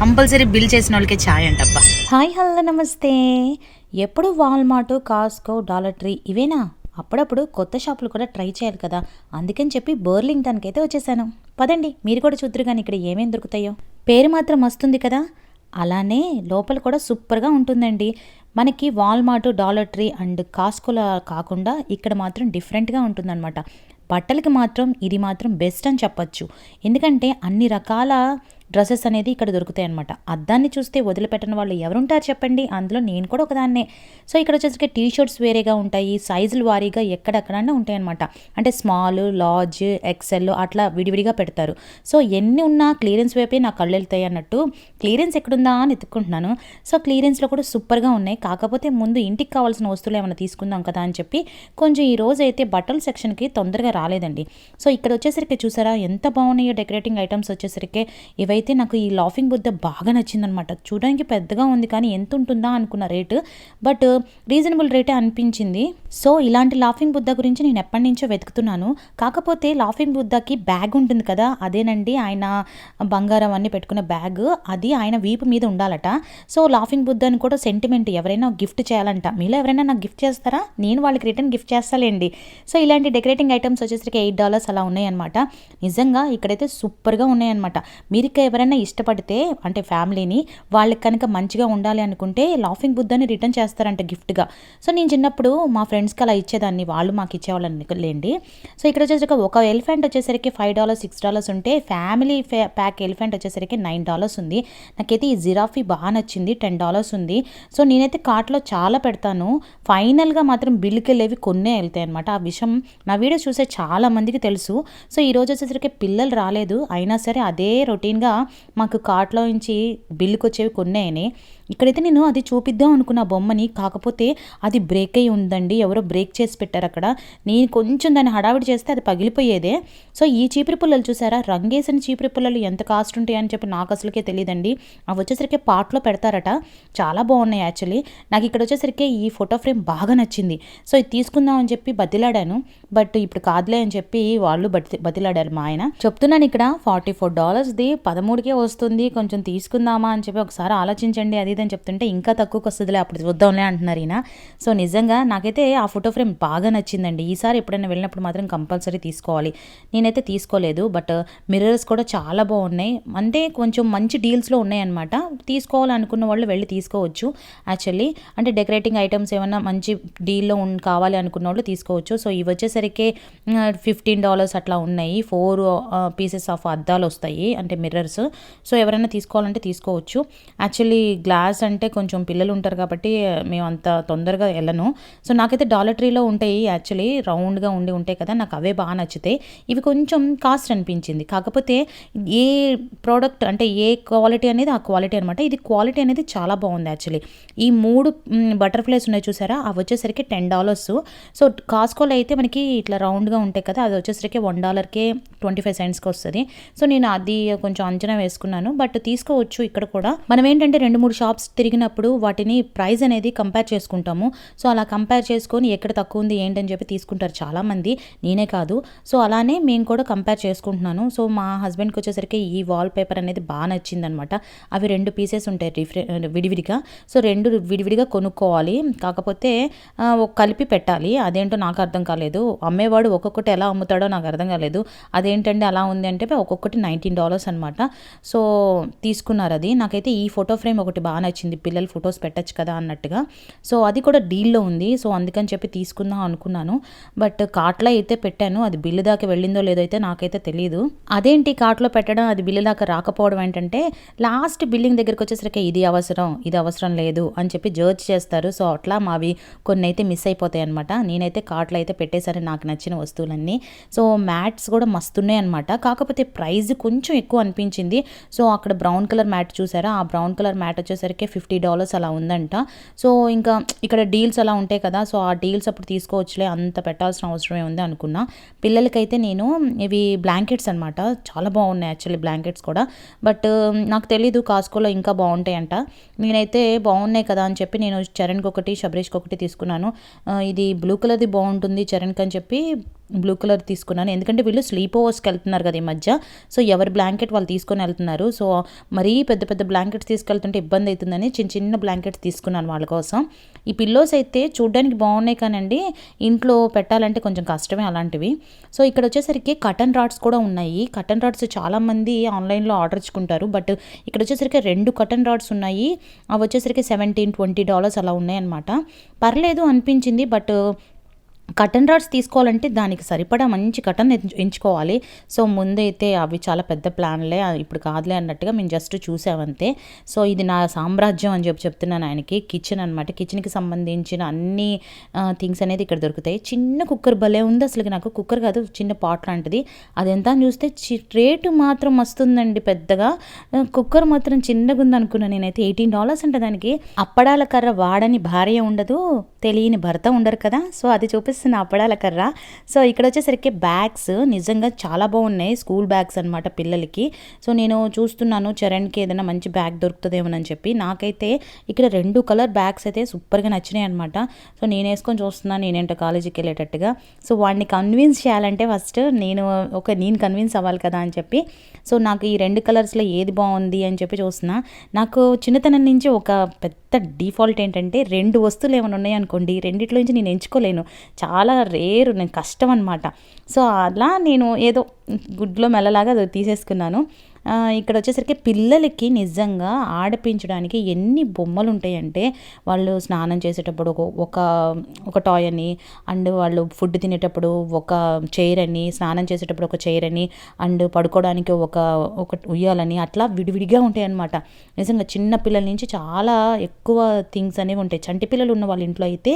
Compulsory bill చేసిన వాళ్ళకి ఛాయ్ అంటబ్బా. Hi hello నమస్తే. ఎప్పుడు వాల్మార్ట్ కాస్కో డాలర్ ట్రీ ఇవేనా? అప్పుడప్పుడు కొత్త షాపులు కూడా ట్రై చేయాలి కదా. అందుకని చెప్పి బర్లింగ్టన్కి అయితే వచ్చేసాను. పదండి మీరు కూడా చూద్దరు కానీ ఇక్కడ ఏమేమి దొరుకుతాయో. పేరు మాత్రం వస్తుంది కదా? అలానే లోపల కూడా సూపర్గా ఉంటుందండి. మనకి వాల్మార్ట్ డాలర్ ట్రీ అండ్ కాస్కోలా కాకుండా ఇక్కడ మాత్రం డిఫరెంట్గా ఉంటుందన్నమాట. బట్టలకి మాత్రం ఇది మాత్రం బెస్ట్ అని చెప్పచ్చు. ఎందుకంటే అన్ని రకాల డ్రెస్సెస్ అనేది ఇక్కడ దొరుకుతాయి అనమాట అద్దాన్ని చూస్తే వదిలిపెట్టని వాళ్ళు ఎవరుంటారు చెప్పండి? అందులో నేను కూడా ఒకదాన్నే. సో ఇక్కడ వచ్చేసరికి టీ షర్ట్స్ వేరేగా ఉంటాయి సైజులు వారీగా ఎక్కడెక్కడన్నా ఉంటాయి అనమాట అంటే స్మాల్ లార్జ్ ఎక్సెల్ అట్లా విడివిడిగా పెడతారు. సో ఎన్ని ఉన్నా క్లియరెన్స్ వైపే నా కళ్ళు వెళ్తాయి అన్నట్టు క్లియరెన్స్ ఎక్కడుందా అని ఎత్తుక్కుంటున్నాను. సో క్లియరెన్స్లో కూడా సూపర్గా ఉన్నాయి. కాకపోతే ముందు ఇంటికి కావాల్సిన వస్తువులు ఏమైనా తీసుకుందాం కదా అని చెప్పి కొంచెం ఈ రోజు అయితే బట్టల సెక్షన్కి తొందరగా రాలేదండి. సో ఇక్కడ వచ్చేసరికి చూసారా ఎంత బాగున్నాయో డెకరేటింగ్ ఐటమ్స్ వచ్చేసరికి ఇవైతే నాకు ఈ లాఫింగ్ బుద్ధ బాగా నచ్చిందనమాట చూడడానికి పెద్దగా ఉంది కానీ ఎంత ఉంటుందా అనుకున్న రేటు బట్ రీజనబుల్ రేటే అనిపించింది. సో ఇలాంటి లాఫింగ్ బుద్ధ గురించి నేను ఎప్పటి నుంచో వెతుకుతున్నాను. కాకపోతే లాఫింగ్ బుద్ధకి బ్యాగ్ ఉంటుంది కదా అదేనండి ఆయన బంగారం అన్ని పెట్టుకున్న బ్యాగ్ అది ఆయన వీపు మీద ఉండాలట. సో లాఫింగ్ బుద్ధని కూడా సెంటిమెంట్ ఎవరైనా గిఫ్ట్ చేయాలంట. మీలో ఎవరైనా నాకు గిఫ్ట్ చేస్తారా? నేను వాళ్ళకి రిటర్న్ గిఫ్ట్ చేస్తాలేండి. సో ఇలాంటి డెకరేటింగ్ ఐటమ్స్ వచ్చేసరికి ఎయిట్ డాలర్స్ అలా ఉన్నాయన్నమాట. నిజంగా ఇక్కడైతే సూపర్గా ఉన్నాయన్నమాట. మీరు ఎవరైనా ఇష్టపడితే అంటే ఫ్యామిలీని వాళ్ళకి కనుక మంచిగా ఉండాలి అనుకుంటే లాఫింగ్ బుద్ధని రిటర్న్ చేస్తారంట గిఫ్ట్గా. సో నేను చిన్నప్పుడు మా ఫ్రెండ్స్కి అలా ఇచ్చేదాన్ని. వాళ్ళు మాకు ఇచ్చేవాళ్ళని లేండి సో ఇక్కడ వచ్చేసరికి ఒక ఎలిఫెంట్ వచ్చేసరికి ఫైవ్ డాలర్స్ సిక్స్ డాలర్స్ ఉంటే ఫ్యామిలీ ప్యాక్ ఎలిఫెంట్ వచ్చేసరికి నైన్ డాలర్స్ ఉంది. నాకైతే ఈ జిరాఫీ బాగా నచ్చింది టెన్ డాలర్స్ ఉంది. సో నేనైతే కార్ట్లో చాలా పెడతాను. ఫైనల్గా మాత్రం బిల్లుకి వెళ్ళేవి కొన్నే వెళ్తాయి అనమాట ఆ విషయం నా వీడియో చూసే చాలామందికి తెలుసు. సో ఈ రోజు వచ్చేసరికి పిల్లలు రాలేదు. అయినా సరే అదే రొటీన్గా మాకు కార్ట్లో నుంచి బిల్లుకి వచ్చేవి అయినాయి ఇక్కడైతే నేను అది చూపిద్దాం అనుకున్న బొమ్మని కాకపోతే అది బ్రేక్ అయి ఉందండి. ఎవరో బ్రేక్ చేసి పెట్టారు అక్కడ. నేను కొంచెం దాన్ని హడావిడి చేస్తే అది పగిలిపోయేదే. సో ఈ చీపురు పుల్లలు చూసారా? రంగేసిన చీపురు పుల్లలు ఎంత కాస్ట్ ఉంటాయి అని చెప్పి నాకు అసలుకే తెలియదండి అవి వచ్చేసరికి పాట్లో పెడతారట. చాలా బాగున్నాయి యాక్చువల్లీ నాకు ఇక్కడ వచ్చేసరికి ఈ ఫోటో ఫ్రేమ్ బాగా నచ్చింది. సో ఇది తీసుకుందాం అని చెప్పి బతిలాడాను. బట్ ఇప్పుడు కాదులే అని చెప్పి వాళ్ళు బతి బతిలాడారు మా ఆయన. చెప్తున్నాను ఇక్కడ ఫార్టీ ఫోర్ డాలర్స్ది పదమూడుకే వస్తుంది. కొంచెం తీసుకుందామా అని చెప్పి ఒకసారి ఆలోచించండి. అది ఇది చెప్తుంటే ఇంకా తక్కువకి వస్తుందిలే అప్పుడు చూద్దాంలే అంటున్నారు ఈయన. సో నిజంగా నాకైతే ఆ ఫోటో ఫ్రేమ్ బాగా నచ్చిందండి. ఈసారి ఎప్పుడైనా వెళ్ళినప్పుడు మాత్రం కంపల్సరీ తీసుకోవాలి. నేనైతే తీసుకోలేదు బట్ మిర్రర్స్ కూడా చాలా బాగున్నాయి. అంటే కొంచెం మంచి డీల్స్లో ఉన్నాయన్నమాట. తీసుకోవాలనుకున్న వాళ్ళు వెళ్ళి తీసుకోవచ్చు. యాక్చువల్లీ అంటే డెకరేటింగ్ ఐటమ్స్ ఏమైనా మంచి డీల్లో కావాలి అనుకున్న వాళ్ళు తీసుకోవచ్చు. సో ఇవి వచ్చేసరికి ఫిఫ్టీన్ డాలర్స్ అట్లా ఉన్నాయి. ఫోర్ పీసెస్ ఆఫ్ అద్దాలు వస్తాయి అంటే మిర్రర్స్. సో ఎవరైనా తీసుకోవాలంటే తీసుకోవచ్చు. యాక్చువల్లీ క్లాస్ అంటే కొంచెం పిల్లలు ఉంటారు కాబట్టి మేము అంత తొందరగా వెళ్ళను. సో నాకైతే డాలట్రీలో ఉంటాయి యాక్చువల్లీ రౌండ్గా ఉండి ఉంటాయి కదా నాకు అవే బాగా నచ్చుతాయి ఇవి కొంచెం కాస్ట్ అనిపించింది. కాకపోతే ఏ ప్రోడక్ట్ అంటే ఏ క్వాలిటీ అనేది ఆ క్వాలిటీ అనమాట ఇది క్వాలిటీ అనేది చాలా బాగుంది యాక్చువల్లీ ఈ మూడు బటర్ఫ్లైస్ ఉన్నాయి చూసారా? అవి వచ్చేసరికి టెన్ డాలర్స్ సో కాస్కోలో అయితే మనకి ఇట్లా రౌండ్గా ఉంటాయి కదా అది వచ్చేసరికి వన్ డాలర్కే ట్వంటీ ఫైవ్ సెంట్స్కి వస్తుంది. సో నేను అది కొంచెం అంచనా వేసుకున్నాను. బట్ తీసుకోవచ్చు ఇక్కడ కూడా. మనం ఏంటంటే రెండు మూడు షాప్స్ తిరిగినప్పుడు వాటిని ప్రైస్ అనేది కంపేర్ చేసుకుంటాము. సో అలా కంపేర్ చేసుకొని ఎక్కడ తక్కువ ఉంది ఏంటని చెప్పి తీసుకుంటారు చాలామంది. నేనే కాదు. సో అలానే మేము కూడా కంపేర్ చేసుకుంటున్నాను. సో మా హస్బెండ్కి వచ్చేసరికి ఈ వాల్ పేపర్ అనేది బాగా నచ్చిందనమాట. అవి రెండు పీసెస్ ఉంటాయి డిఫరె విడివిడిగా. సో రెండు విడివిడిగా కొనుక్కోవాలి. కాకపోతే కలిపి పెట్టాలి. అదేంటో నాకు అర్థం కాలేదు. అమ్మేవాడు ఒక్కొక్కటి ఎలా అమ్ముతాడో నాకు అర్థం కాలేదు. అదేంటంటే అలా ఉంది అంటే ఒక్కొక్కటి నైన్టీన్ డాలర్స్ అనమాట సో తీసుకున్నారు అది. నాకైతే ఈ ఫోటో ఫ్రేమ్ ఒకటి బాగా నచ్చింది. పిల్లలు ఫొటోస్ పెట్టచ్చు కదా అన్నట్టుగా. సో అది కూడా డీల్లో ఉంది. సో అందుకని చెప్పి తీసుకుందాం అనుకున్నాను. బట్ కార్ట్లో అయితే పెట్టాను. అది బిల్లు దాకా వెళ్ళిందో లేదో అయితే నాకైతే తెలియదు అదేంటి కార్ట్లో పెట్టడం? అది బిల్లు దాకా రాకపోవడం ఏంటంటే లాస్ట్ బిల్లింగ్ దగ్గరికి వచ్చేసరికి ఇది అవసరం ఇది అవసరం లేదు అని చెప్పి జడ్జ్ చేస్తారు. సో అట్లా మావి కొన్ని అయితే మిస్ అయిపోతాయి అనమాట నేనైతే కార్ట్లో అయితే పెట్టేశాను. నాకు నచ్చిన వస్తువులన్నీ. సో మ్యాట్స్ కూడా మస్తున్నాయి అనమాట కాకపోతే ప్రైస్ కొంచెం ఎక్కువ అనిపించింది. సో అక్కడ బ్రౌన్ కలర్ మ్యాట్ చూసారా? ఆ బ్రౌన్ కలర్ మ్యాట్ వచ్చేసరికి ఫిఫ్టీ డాలర్స్ అలా ఉందంట. సో ఇంకా ఇక్కడ డీల్స్ అలా ఉంటాయి కదా సో ఆ డీల్స్ అప్పుడు తీసుకోవచ్చులే అంత పెట్టాల్సిన అవసరమే ఉంది అనుకున్నా. పిల్లలకైతే నేను ఇవి బ్లాంకెట్స్ అనమాట చాలా బాగున్నాయి యాక్చువల్లీ బ్లాంకెట్స్ కూడా. బట్ నాకు తెలీదు కాస్కోలో ఇంకా బాగుంటాయంట. నేనైతే బాగున్నాయి కదా అని చెప్పి నేను చరణ్కి ఒకటి శబరీష్కి ఒకటి తీసుకున్నాను ఇది బ్లూ కలర్ది బాగుంటుంది చరణ్కి అని చెప్పి బ్లూ కలర్ తీసుకున్నాను. ఎందుకంటే వీళ్ళు స్లీప్ ఓవర్స్కి వెళ్తున్నారు కదా ఈ మధ్య. సో ఎవరి బ్లాంకెట్ వాళ్ళు తీసుకొని వెళ్తున్నారు. సో మరీ పెద్ద పెద్ద బ్లాంకెట్స్ తీసుకెళ్తుంటే ఇబ్బంది అవుతుందని చిన్న చిన్న బ్లాంకెట్స్ తీసుకున్నాను వాళ్ళ కోసం. ఈ పిల్లోస్ అయితే చూడడానికి బాగున్నాయి కానండి. ఇంట్లో పెట్టాలంటే కొంచెం కష్టమే అలాంటివి. సో ఇక్కడ వచ్చేసరికి కటన్ రాడ్స్ కూడా ఉన్నాయి. కటన్ రాడ్స్ చాలామంది ఆన్లైన్లో ఆర్డర్ ఇచ్చుకుంటారు. బట్ ఇక్కడ వచ్చేసరికి రెండు కటన్ రాడ్స్ ఉన్నాయి. అవి వచ్చేసరికి సెవెంటీన్ ట్వంటీ డాలర్స్ అలా ఉన్నాయన్నమాట. పర్లేదు అనిపించింది. బట్ కటన్ రాడ్స్ తీసుకోవాలంటే దానికి సరిపడా మంచి కటన్ ఎంచు- ఎంచుకోవాలి. సో ముందైతే అవి చాలా పెద్ద ప్లాన్లే. ఇప్పుడు కాదులే అన్నట్టుగా మేము జస్ట్ చూసామంతే. సో ఇది నా సామ్రాజ్యం అని చెప్పి చెప్తున్నాను ఆయనకి. కిచెన్ అనమాట కిచెన్కి సంబంధించిన అన్ని థింగ్స్ అనేది ఇక్కడ దొరుకుతాయి. చిన్న కుక్కర్ భలే ఉంది అసలు నాకు. కుక్కర్ కాదు చిన్న పాట్ లాంటిది. అది ఎంత అని చూస్తే చి- రేటు మాత్రం వస్తుందండి పెద్దగా. కుక్కర్ మాత్రం చిన్నగా ఉంది అనుకున్నాను నేనైతే. ఎయిటీన్ డాలర్స్ అంటే దానికి. అప్పడాల కర్ర వాడని భార్య ఉండదు. తెలియని భర్త ఉండరు కదా. సో అది చూపిస్తున్న అప్పడాల కర్ర. సో ఇక్కడ వచ్చేసరికి బ్యాగ్స్ నిజంగా చాలా బాగున్నాయి స్కూల్ బ్యాగ్స్ అనమాట పిల్లలకి. సో నేను చూస్తున్నాను చరణ్కి ఏదైనా మంచి బ్యాగ్ దొరుకుతుందేమోనని చెప్పి. నాకైతే ఇక్కడ రెండు కలర్ బ్యాగ్స్ అయితే సూపర్గా నచ్చినాయి అనమాట సో నేను వేసుకొని చూస్తున్నాను నేనేంటో కాలేజీకి వెళ్ళేటట్టుగా. సో వాడిని కన్విన్స్ చేయాలంటే ఫస్ట్ నేను ఒక నేను కన్విన్స్ అవ్వాలి కదా అని చెప్పి. సో నాకు ఈ రెండు కలర్స్లో ఏది బాగుంది అని చెప్పి చూస్తున్నా. నాకు చిన్నతనం నుంచి ఒక పెద్ద డిఫాల్ట్ ఏంటంటే రెండు వస్తువులు ఏమైనా ఉన్నాయనుకోండి రెండిట్లో నుంచి నేను ఎంచుకోలేను. చాలా రేరు నేను కష్టం అనమాట సో అలా నేను ఏదో గుడ్లో మెల్లలాగా అది తీసేసుకున్నాను. ఇక్కడ వచ్చేసరికి పిల్లలకి నిజంగా ఆడిపించడానికి ఎన్ని బొమ్మలు ఉంటాయంటే వాళ్ళు స్నానం చేసేటప్పుడు ఒక ఒక టాయ్ అని అండ్ వాళ్ళు ఫుడ్ తినేటప్పుడు ఒక చైర్ అని స్నానం చేసేటప్పుడు ఒక చైర్ అని అండ్ పడుకోవడానికి ఒక ఒక ఉయ్యాలని అట్లా విడివిడిగా ఉంటాయన్నమాట. నిజంగా చిన్న పిల్లల నుంచి చాలా ఎక్కువ థింగ్స్ అనేవి ఉంటాయి. చంటి పిల్లలు ఉన్న వాళ్ళ ఇంట్లో అయితే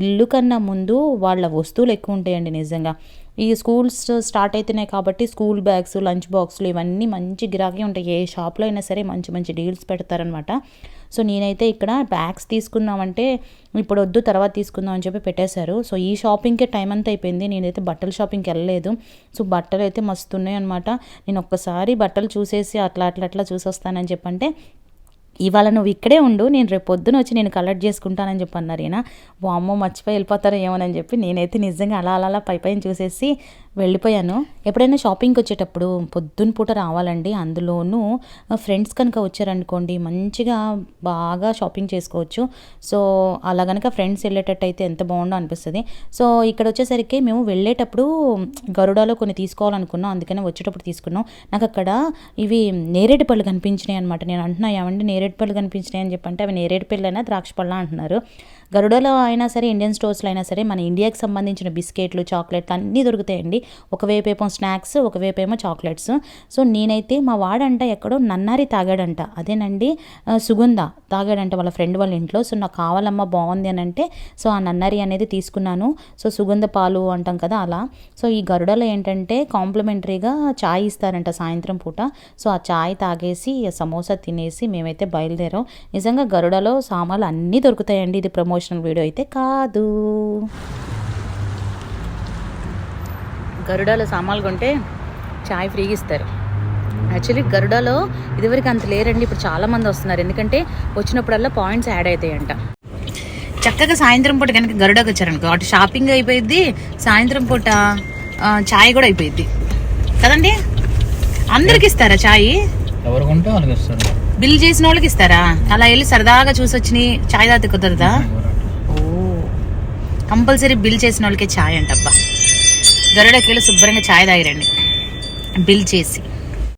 ఇల్లు కన్నా ముందు వాళ్ళ వస్తువులు ఎక్కువ ఉంటాయండి నిజంగా. ఈ స్కూల్స్ స్టార్ట్ అవుతున్నాయి కాబట్టి స్కూల్ బ్యాగ్స్ లంచ్ బాక్సులు ఇవన్నీ మంచి గిరాకీ ఉంటాయి. ఏ షాప్లో అయినా సరే మంచి మంచి డీల్స్ పెడతారనమాట సో నేనైతే ఇక్కడ బ్యాగ్స్ తీసుకుందామంటే ఇప్పుడు వద్దు తర్వాత తీసుకుందాం అని చెప్పి పెట్టేశారు. సో ఈ షాపింగ్కే టైం అంతా అయిపోయింది. నేనైతే బట్టల షాపింగ్కి వెళ్ళలేదు. సో బట్టలు అయితే మస్తున్నాయి అనమాట నేను ఒక్కసారి బట్టలు చూసేసి అట్లా అట్లా అట్లా చూసొస్తానని చెప్పంటే ఇవాళ నువ్వు ఇక్కడే ఉండు నేను రేపు పొద్దున వచ్చి నేను కలెక్ట్ చేసుకుంటానని చెప్పి అన్నారు ఈయన. అమ్మో మర్చిపోయి వెళ్ళిపోతారో ఏమోనని చెప్పి నేనైతే నిజంగా అలా అలా అలా పై పైన చూసేసి వెళ్ళిపోయాను. ఎప్పుడైనా షాపింగ్కి వచ్చేటప్పుడు పొద్దున్న పూట రావాలండి. అందులోనూ ఫ్రెండ్స్ కనుక వచ్చారనుకోండి మంచిగా బాగా షాపింగ్ చేసుకోవచ్చు. సో అలా కనుక ఫ్రెండ్స్ వెళ్ళేటట్టు అయితే ఎంత బాగుండో అనిపిస్తుంది. సో ఇక్కడ వచ్చేసరికి మేము వెళ్ళేటప్పుడు గరుడాలో కొన్ని తీసుకోవాలనుకున్నాం. అందుకనే వచ్చేటప్పుడు తీసుకున్నాం. నాకు అక్కడ ఇవి నేరేడు పళ్ళు కనిపించినాయి అనమాట నేను అంటున్నా ఏమంటే నేరేడు పళ్ళు కనిపించినాయి అని చెప్పంటే అవి నేరేడు పళ్ళు అయినా ద్రాక్ష పళ్ళ అంటున్నారు. గరుడలో అయినా సరే ఇండియన్ స్టోర్స్లో అయినా సరే మన ఇండియాకి సంబంధించిన బిస్కెట్లు చాక్లెట్లు అన్నీ దొరుకుతాయండి. ఒకవైపు ఏమో స్నాక్స్ ఒకవైపు ఏమో చాక్లెట్స్. సో నేనైతే మా వాడంట ఎక్కడో నన్నారి తాగాడంట. అదేనండి సుగంధ తాగాడంట వాళ్ళ ఫ్రెండ్ వాళ్ళ ఇంట్లో. సో నాకు కావాలమ్మా బాగుంది అని అంటే సో ఆ నన్నారి అనేది తీసుకున్నాను. సో సుగంధ పాలు అంటాం కదా అలా. సో ఈ గరుడలో ఏంటంటే కాంప్లిమెంటరీగా చాయ్ ఇస్తారంట సాయంత్రం పూట. సో ఆ చాయ్ తాగేసి సమోసా తినేసి మేమైతే బయలుదేరాం. నిజంగా గరుడలో సామాన్లు అన్నీ దొరుకుతాయండి. ఇది ప్రమోషనల్ వీడియో అయితే కాదు. గరుడాలో సామాన్లు కొంటే చాయ్ ఫ్రీగా ఇస్తారు. యాక్చువల్లీ గరుడాలో ఇదివరకు అంత లేరండి ఇప్పుడు చాలా మంది వస్తున్నారు. ఎందుకంటే వచ్చినప్పుడల్లా పాయింట్స్ యాడ్ అవుతాయంట. చక్కగా సాయంత్రం పూట కనుక గరుడకు వచ్చారనుకో అటు షాపింగ్ అయిపోయింది సాయంత్రం పూట చాయ్ కూడా అయిపోయింది కదండి? అందరికి ఇస్తారా చాయ్? బిల్ చేసిన వాళ్ళకి ఇస్తారా? అలా వెళ్ళి సరదాగా చూసి వచ్చి చాయ్ తాగితే కుదరదా? ఓ కంపల్సరీ బిల్ చేసిన వాళ్ళకే ఛాయ్ అంటబ్బా. గరుడకి వెళ్ళి శుభ్రంగా ఛాయ్ తాగిరండి. బిల్ చేసి.